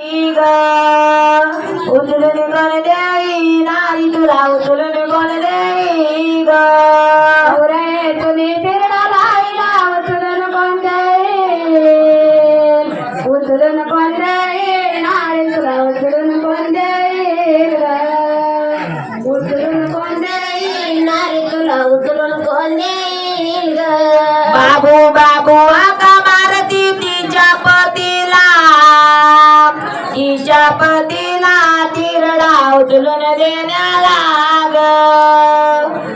ইগা উজলুন করে দেই নারী তুলা উজলুন করে দেই ইগা ওরে তুমি ফির না লাইলা উজলুন করে দেই উজলুন করে দেই নারী তুলা উজলুন করে দেই উজলুন করে দেই নারী তুলা উজলুন করে দেই বাবু বাবু বাবু तिच्या पतीला तिरडा उचलून देण्याला लाग.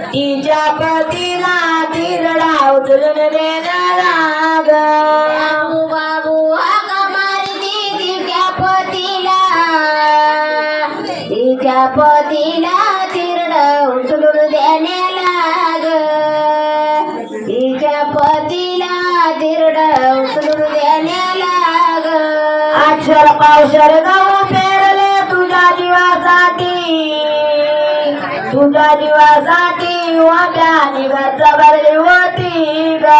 तिच्या पतीला तिरडा उचलून देण्याला ग बाबू बाबू आका मारती तिच्या पतीला तिच्या पतीला तिरडा अक्षर पावशर गहू पेरले तुझ्या जीवासाठी. तुझ्या जीवासाठी वाट्या निघत भरली होती ग.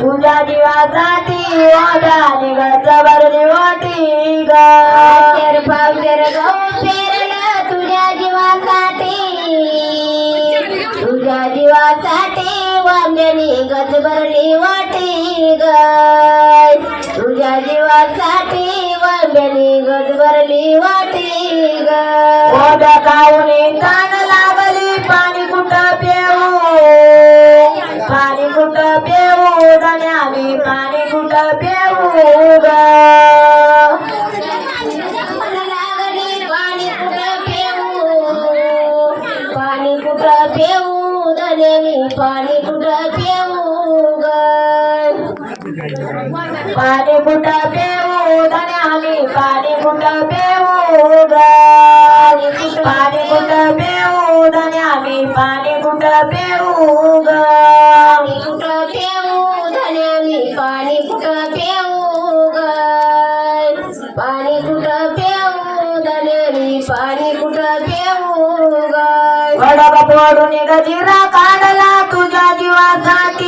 तुझ्या जीवासाठी वाट्या निघत भरली होती ग. अक्षर पावशर गहू पेरले तुझ्या जीवासाठी. तुझ्या जीवासाठी वांद्यानी गज भरली वाटी ग. तुझ्या जीवासाठी वांद्यानी गज भरली वाटी ग. खाऊन कान ताण लागली पाणी कुठं पेऊ? पाणी कुठं पेऊ? धन्यावी पाणी कुठं पेऊ ग? पाणी कुठं पेऊ? पाणी कुठं पेऊ पाणी कुठं ग? पाणी कुठं पेऊ? कुठं पेऊ ग पाणी कुठं पेऊ धन्यावी पाणी कुठं पेऊ ग कुठं पेऊ धन्यावी पाणी कुठं पेऊ ग पाणी कुठं पेऊ धन्यावी पाणी कुठं पेऊ ग वडक पडून गजिरा काढला तुझ्या जीवासाठी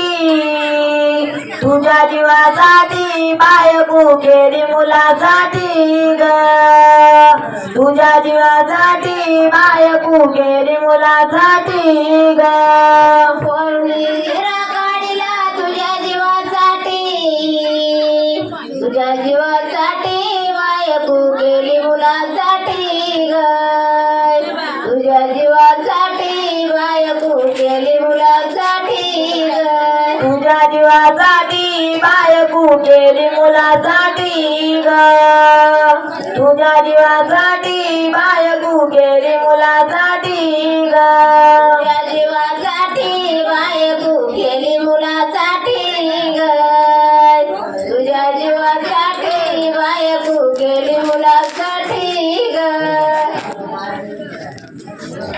तुझ्या जीवासाठी बायको केली मुलासाठी ग. तुझ्या जीवासाठी बायको केली मुलासाठी ग. काढला तुझ्या जीवासाठी? तुझ्या जीवासाठी बायको केली मुलासाठी ग. तुझ्या जीवासाठी बायको केली मुलासाठी ग. तुझ्या जीवासाठी बायको केली मुलासाठी ग? तुझ्या जीवासाठी बायको केली मुलासाठी ग?